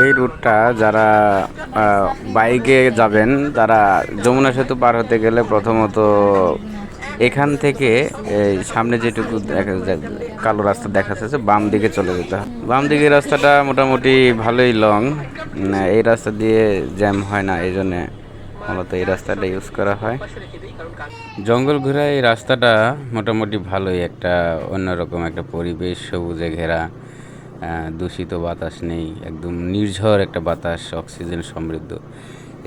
এই রুটটা যারা বাইকে যাবেন, তারা যমুনা সেতু পার হতে গেলে প্রথমত এখান থেকে, এই সামনে যেটুকু কালো রাস্তা দেখা যাচ্ছে, বাম দিকে চলে যেতে হয়। বাম দিকে রাস্তাটা মোটামুটি ভালোই লং এই রাস্তা দিয়ে জ্যাম হয় না, এই জন্যে মূলত এই রাস্তাটা ইউজ করা হয়। জঙ্গল ঘেরা এই রাস্তাটা মোটামুটি ভালোই একটা অন্যরকম একটা পরিবেশ, সবুজে ঘেরা। দূষিত বাতাস নেই, একদম নির্ঝর একটা বাতাস, অক্সিজেন সমৃদ্ধ।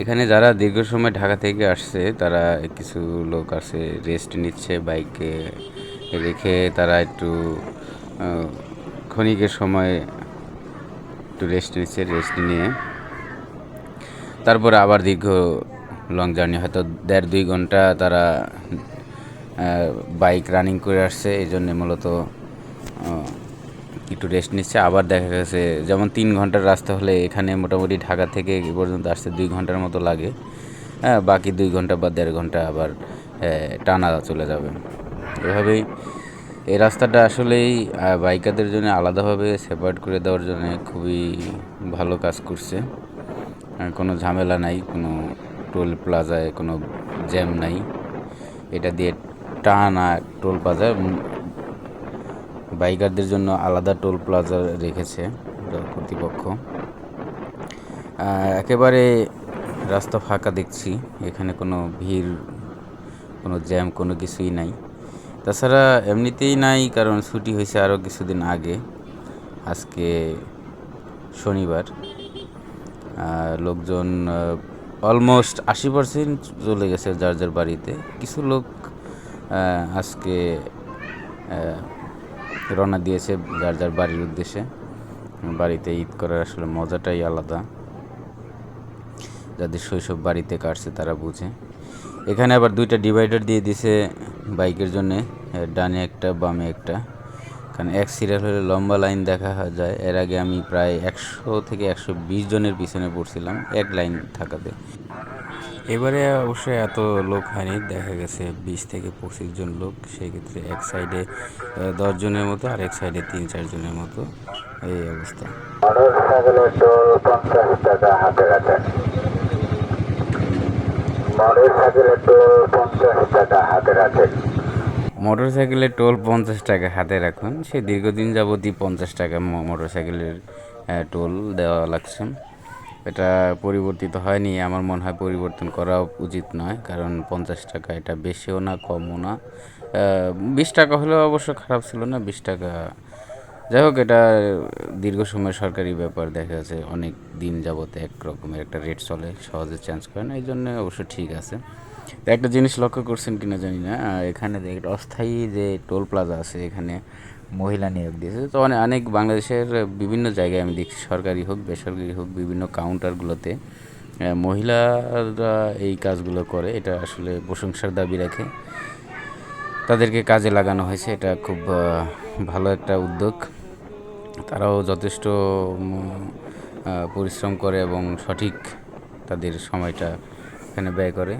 এখানে যারা দীর্ঘ সময় ঢাকা থেকে আসছে, তারা কিছু লোক আছে রেস্ট নিচ্ছে বাইকে রেখে তারা একটু ক্ষণিকের সময় একটু রেস্ট নিচ্ছে রেস্ট নিয়ে। তারপরে আবার দীর্ঘ লং জার্নি হয়তো দেড় দুই ঘণ্টা তারা বাইক রানিং করে আসছে এই জন্যে মূলত একটু রেস্ট নিচ্ছে, আবার দেখা গেছে, যেমন তিন ঘণ্টার রাস্তা হলে এখানে মোটামুটি ঢাকা থেকে এ পর্যন্ত আসতে দুই ঘণ্টার মতো লাগে। হ্যাঁ বাকি দুই ঘণ্টা বা দেড় ঘণ্টা আবার টানা চলে যাবে। এভাবেই এই রাস্তাটা আসলেই বাইকারদের জন্য আলাদাভাবে সেপারেট করে দেওয়ার জন্য খুবই ভালো কাজ করছে। কোনো ঝামেলা নাই, কোনো টোল প্লাজায় কোনো জ্যাম নাই। এটা দিয়ে টানা টোল প্লাজা বাইকারদের জন্য আলাদা টোল প্লাজা রেখেছে কর্তৃপক্ষ। একেবারে রাস্তা ফাঁকা দেখছি, এখানে কোনো ভিড়, কোনো জ্যাম, কোনো কিছুই নাই। তাছাড়া এমনিতেই নাই, কারণ ছুটি হয়েছে আরও কিছুদিন আগে, আজকে শনিবার। লোকজন অলমোস্ট আশি পার্সেন্ট চলে গেছে যার যার বাড়িতে। কিছু লোক আজকে রওনা দিয়েছে যার যার বাড়ির উদ্দেশ্যে। বাড়িতে ঈদ করার আসলে মজাটাই আলাদা। যাদের শৈশব বাড়িতে কাটছে তারা বুঝে। এখানে আবার দুইটা ডিভাইডার দিয়ে দিছে বাইকের জন্যে। ডানে একটা, বামে একটা। কারণ এক সিরিয়াল হলে লম্বা লাইন দেখা যায়। এর আগে আমি প্রায় একশো থেকে একশো বিশ জনের পিছনে পড়ছিলাম। এক লাইন থাকাতে। এবারে অবশ্য এত লোক হয়নি, দেখা গেছে বিশ থেকে পঁচিশ জন লোক সেই ক্ষেত্রে এক সাইডে দশ জনের মতো আর এক সাইডে তিন, চার জনের মতো এই অবস্থা। টাকা হাতে টোল পঞ্চাশ টাকা হাতে রাখেন, সে দীর্ঘদিন যাবতই পঞ্চাশ টাকা মো- মোটরসাইকেলের টোল দেওয়া লাগছে। এটা পরিবর্তিত হয়নি, আমার মনে হয় পরিবর্তন করা উচিত নয়, কারণ পঞ্চাশ টাকা এটা বেশিও না, কমও না। বিশ টাকা হলেও অবশ্য খারাপ ছিল না, বিশ টাকা। যাই হোক, এটা দীর্ঘ সময় সরকারি ব্যাপার, দেখা যাচ্ছে অনেক দিন যাবতে এক রকমের একটা রেট চলে, সহজে চেঞ্জ করে না, এই জন্য অবশ্য ঠিক আছে। একটা জিনিস লক্ষ্য করছেন কিনা জানি না এখানে অস্থায়ী যে টোল প্লাজা আছে, এখানে মহিলা নিয়োগ দিয়েছে। তো অনেক অনেক বাংলাদেশের বিভিন্ন জায়গায় আমি দেখছি, সরকারি হোক, বেসরকারি হোক, বিভিন্ন কাউন্টারগুলোতে মহিলারা এই কাজগুলো করে, এটা আসলে প্রশংসার দাবি রাখে। তাদেরকে কাজে লাগানো হয়েছে, এটা খুব ভালো একটা উদ্যোগ। তারাও যথেষ্ট পরিশ্রম করে এবং সঠিক তাদের সময়টা এখানে ব্যয় করে।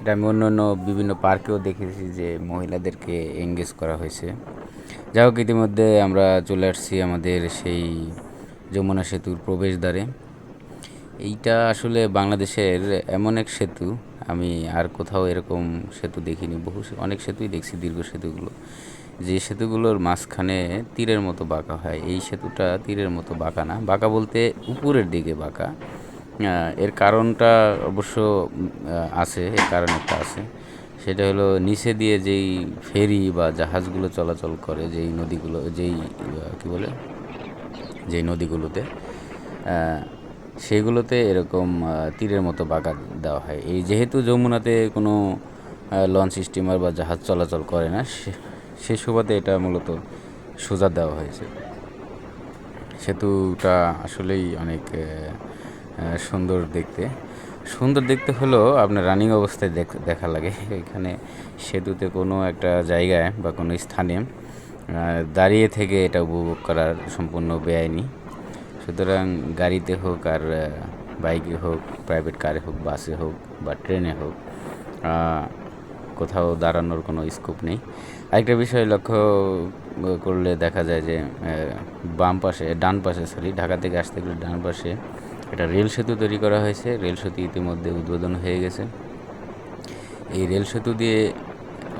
এটা আমি অন্য অন্য বিভিন্ন পার্কেও দেখেছি যে মহিলাদেরকে এঙ্গেজ করা হয়েছে। যাই হোক, ইতিমধ্যে আমরা চলে আসছি আমাদের সেই যমুনা সেতুর প্রবেশদ্বারে। এইটা আসলে বাংলাদেশের এমন এক সেতু, আমি আর কোথাও এরকম সেতু দেখিনি, বহু অনেক সেতুই দেখছি দীর্ঘ সেতুগুলো। যে সেতুগুলোর মাঝখানে তীরের মতো বাঁকা হয়, এই সেতুটা তীরের মতো বাঁকা না, বাঁকা বলতে উপরের দিকে বাঁকা। এর কারণটা অবশ্য আছে, এর কারণ একটা আছে। সেটা হলো নিচে দিয়ে যেই ফেরি বা জাহাজগুলো চলাচল করে, যেই নদীগুলো, যেই কী বলে? যেই নদীগুলোতে সেগুলোতে এরকম তীরের মতো বাঁকা দেওয়া হয়। এই যেহেতু যমুনাতে কোনো লঞ্চ স্টিমার বা জাহাজ চলাচল করে না, সে- সুবাদে এটা মূলত সোজা দেওয়া হয়েছে। সেতুটা আসলেই অনেক সুন্দর দেখতে। সুন্দর দেখতে হলেও আপনার রানিং অবস্থায় দেখ- দেখা লাগে। এখানে সেতুতে কোনো একটা জায়গায় বা কোনো স্থানে দাঁড়িয়ে থেকে এটা উপভোগ করার সম্পূর্ণ বেআইনি। সুতরাং গাড়িতে হোক আর বাইকে হোক প্রাইভেট কারে হোক বাসে হোক বা ট্রেনে হোক কোথাও দাঁড়ানোর কোনো স্কোপ নেই। আরেকটা বিষয় লক্ষ্য করলে দেখা যায় যে বাম পাশে, ডান পাশে সরি ঢাকা থেকে আসতে গেলে ডান পাশে একটা রেল সেতু তৈরি করা হয়েছে। রেল সেতু ইতিমধ্যে উদ্বোধন হয়ে গেছে। এই রেল সেতু দিয়ে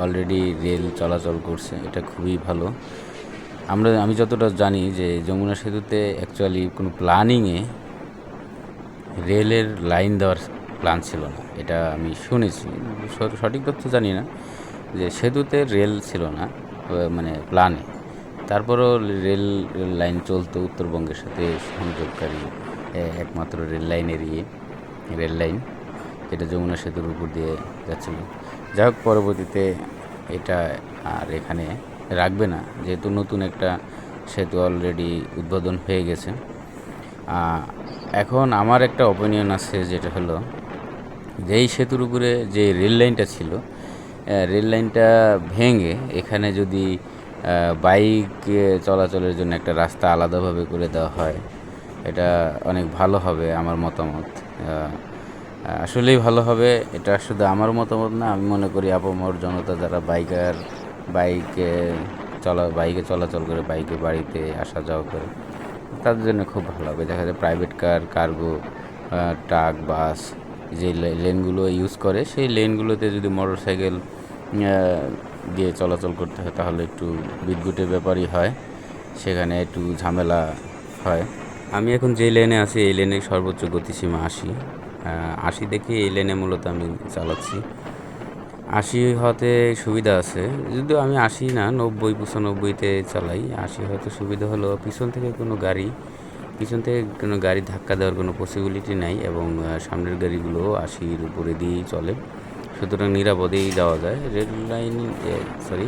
অলরেডি রেল চলাচল করছে। এটা খুবই ভালো। আমরা, আমি যতটা জানি যে যমুনা সেতুতে অ্যাকচুয়ালি কোনো প্ল্যানিংয়ে রেলের লাইন দেওয়ার প্ল্যান ছিল না। এটা আমি শুনেছি। সঠিক তথ্য জানি না যে সেতুতে রেল ছিল না মানে প্ল্যানে তারপরও রেল লাইন চলতো উত্তরবঙ্গের সাথে সংযোগকারী একমাত্র রেল লাইনের ইয়ে রেল লাইন যেটা যমুনা সেতুর উপর দিয়ে যাচ্ছিল। যাই হোক, পরবর্তীতে এটা আর এখানে রাখবে না, যেহেতু নতুন একটা সেতু অলরেডি উদ্বোধন হয়ে গেছে। এখন আমার একটা অপিনিয়ন আছে যেটা হলো, যেই সেতুর উপরে যে রেল লাইনটা ছিল রেল লাইনটা ভেঙে এখানে যদি বাইক চলাচলের জন্য একটা রাস্তা আলাদাভাবে করে দেওয়া হয় এটা অনেক ভালো হবে আমার মতামত। আসলেই ভালো হবে, এটা শুধু আমার মতামত না, আমি মনে করি আপামর জনতা যারা বাইকার, বাইকে চলা, বাইকে চলাচল করে, বাইকে বাড়িতে আসা যাওয়া করে, তাদের জন্য খুব ভালো হবে। দেখা যায় private car cargo truck bus যে লেনগুলো ইউজ করে, সেই লেনগুলোতে যদি মোটর সাইকেল দিয়ে চলাচল করতে হয়, তাহলে একটু বিদ্যুতের ব্যাপারই হয়, সেখানে একটু ঝামেলা হয়। আমি এখন যে লেনে আছি, এই লেনে সর্বোচ্চ গতিসীমা আশি। আশি দেখে এই লেনে মূলত আমি চালাচ্ছি। আশি হতে সুবিধা আছে। যদিও আমি আশি না, নব্বই, পঁচানব্বইতে চালাই। আশি হতে সুবিধা হলো, পিছন থেকে কোনো গাড়ি, পিছন থেকে কোনো গাড়ি ধাক্কা দেওয়ার কোনো পসিবিলিটি নাই এবং সামনের গাড়িগুলো আশির উপরে দিয়েই চলে। সুতরাং নিরাপদেই যাওয়া যায়। রেল লাইন সরি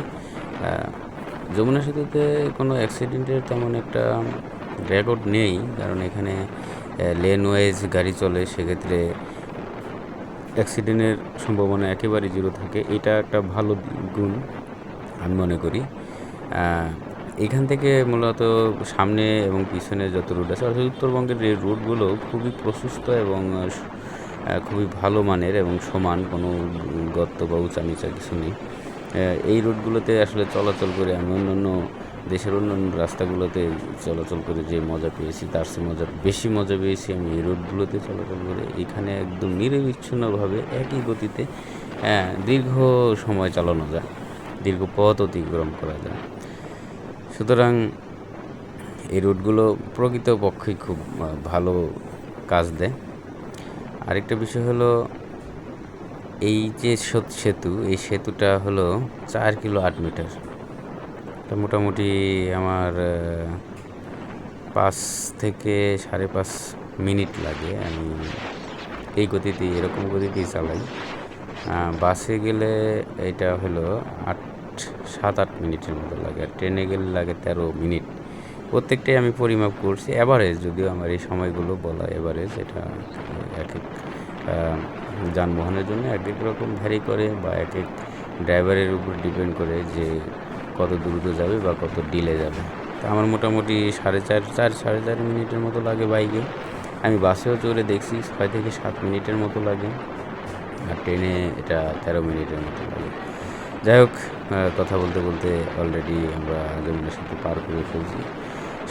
যমুনা সেতুতে কোনো অ্যাক্সিডেন্টের তেমন একটা রেকর্ড নেই, কারণ এখানে লেন ওয়াইজ গাড়ি চলে, সেক্ষেত্রে অ্যাক্সিডেন্টের সম্ভাবনা একেবারে জিরো থাকে। এটা একটা ভালো গুণ, আমি মনে করি। এখান থেকে মূলত সামনে এবং পিছনে যত রুট আছে, অর্থাৎ উত্তরবঙ্গের এই রুটগুলো খুবই প্রশস্ত এবং খুবই ভালো মানের এবং সমান, কোনো গর্ত বা উঁচা নিচা কিছু নেই। এই রুটগুলোতে আসলে চলাচল করে আমি অন্যান্য দেশের অন্যান্য রাস্তাগুলোতে চলাচল করে যে মজা পেয়েছি, তার সে মজা, বেশি মজা পেয়েছি আমি এই রোডগুলোতে চলাচল করে। এখানে একদম নিরবিচ্ছিন্নভাবে একই গতিতে হ্যাঁ দীর্ঘ সময় চালানো যায়, দীর্ঘ পথ অতিক্রম করা যায়। সুতরাং এই রুটগুলো প্রকৃতপক্ষেই খুব ভালো কাজ দেয়। আরেকটা বিষয় হলো, এই যে সেতু, এই সেতুটা হলো চার কিলো আট মিটার। এটা মোটামুটি আমার পাঁচ থেকে সাড়ে পাঁচ মিনিট লাগে। আমি এই গতিতেই এরকম গতিতেই চালাই। বাসে গেলে এটা হলো আট, সাত, আট মিনিটের মতো লাগে। আর ট্রেনে গেলে লাগে তেরো মিনিট। প্রত্যেকটাই আমি পরিমাপ করছি। অ্যাভারেজ যদিও আমার এই সময়গুলো বলা এভারেজ, এটা এক এক যানবাহনের জন্য এক এক রকম ভ্যারি করে বা এক এক ড্রাইভারের উপর ডিপেন্ড করে যে কত দ্রুত যাবে বা কত ডিলে যাবে। তা আমার মোটামুটি সাড়ে চার চার, সাড়ে চার মিনিটের মতো লাগে বাইকে। আমি বাসেও চড়ে দেখছি, ছয় থেকে সাত মিনিটের মতো লাগে আর ট্রেনে এটা তেরো মিনিটের মতো লাগে। যাই হোক কথা বলতে বলতে অলরেডি আমরা যমুনা সেতু পার করে ফেলছি।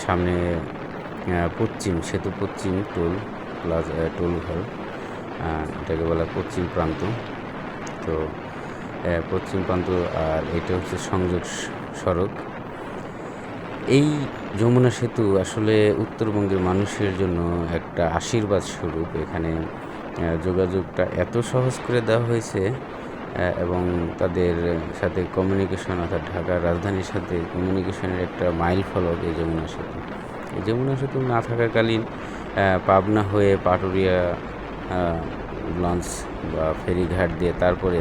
সামনে পশ্চিম, সেতু পশ্চিম টোল প্লাস টোল ঘর এটাকে বলা পশ্চিম প্রান্ত। তো পশ্চিম প্রান্ত, আর এটা হচ্ছে সংযোগ সড়ক। এই যমুনা সেতু আসলে উত্তরবঙ্গের মানুষের জন্য একটা আশীর্বাদ স্বরূপ। এখানে যোগাযোগটা এত সহজ করে দেওয়া হয়েছে এবং তাদের সাথে কমিউনিকেশন অর্থাৎ ঢাকার রাজধানীর সাথে কমিউনিকেশনের একটা মাইল ফলক এই যমুনা সেতু। এই যমুনা সেতু না থাকাকালীন পাবনা হয়ে পাটুরিয়া লঞ্চ বা ফেরিঘাট দিয়ে তারপরে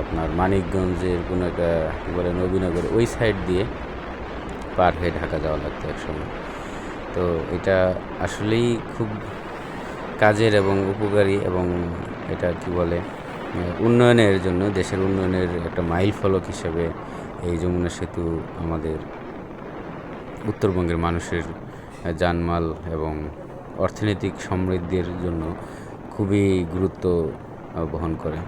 আপনার মানিকগঞ্জের কোনো একটা, কী বলে নবীনগর ওই সাইড দিয়ে পার হয়ে ঢাকা যাওয়া লাগতো একসময়। তো এটা আসলেই খুব কাজের এবং উপকারী এবং এটা কি বলে উন্নয়নের জন্য, দেশের উন্নয়নের একটা মাইল ফলক হিসেবে এই যমুনা সেতু আমাদের উত্তরবঙ্গের মানুষের জানমাল এবং অর্থনৈতিক সমৃদ্ধির জন্য খুবই গুরুত্ব বহন করে।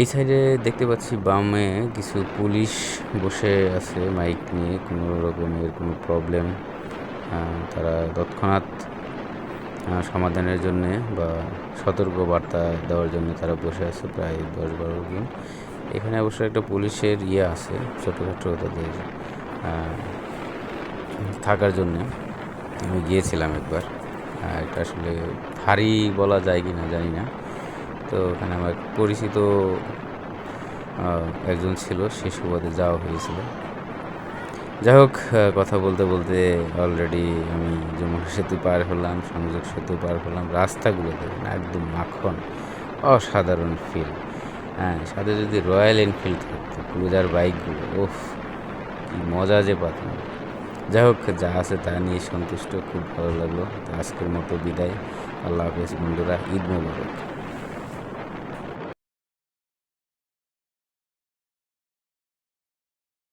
এই সাইডে দেখতে পাচ্ছি বামে কিছু পুলিশ বসে আছে মাইক নিয়ে, কোনো রকমের কোনো প্রবলেম তারা তৎক্ষণাৎ সমাধানের জন্যে বা সতর্ক বার্তা দেওয়ার জন্য তারা বসে আছে প্রায় দশ বারো জন। এখানে অবশ্য একটা পুলিশের ইয়ে আছে, ছোটোখাটো তাদের থাকার জন্যে। আমি গিয়েছিলাম একবার এটা আসলে ভারী বলা যায় কি না জানি না। তো ওখানে আমার পরিচিত একজন ছিল, সে সুবাদে যাওয়া হয়েছিল। যাই হোক কথা বলতে বলতে অলরেডি আমি যমুনা সেতু পার হলাম, সংযোগ সেতু পার হলাম, রাস্তাগুলো দেখুন একদম মাখন, অসাধারণ ফিল হ্যাঁ সাথে যদি রয়্যাল এনফিল্ড থাকতো, ক্রুজার বাইকগুলো ওফ কি মজা যে পাতাম। যাই হোক, যা আছে তা নিয়ে সন্তুষ্ট, খুব ভালো লাগল। আজকের মতো বিদায়। আল্লাহ হাফেজ বন্ধুরা, ঈদ মোবারক।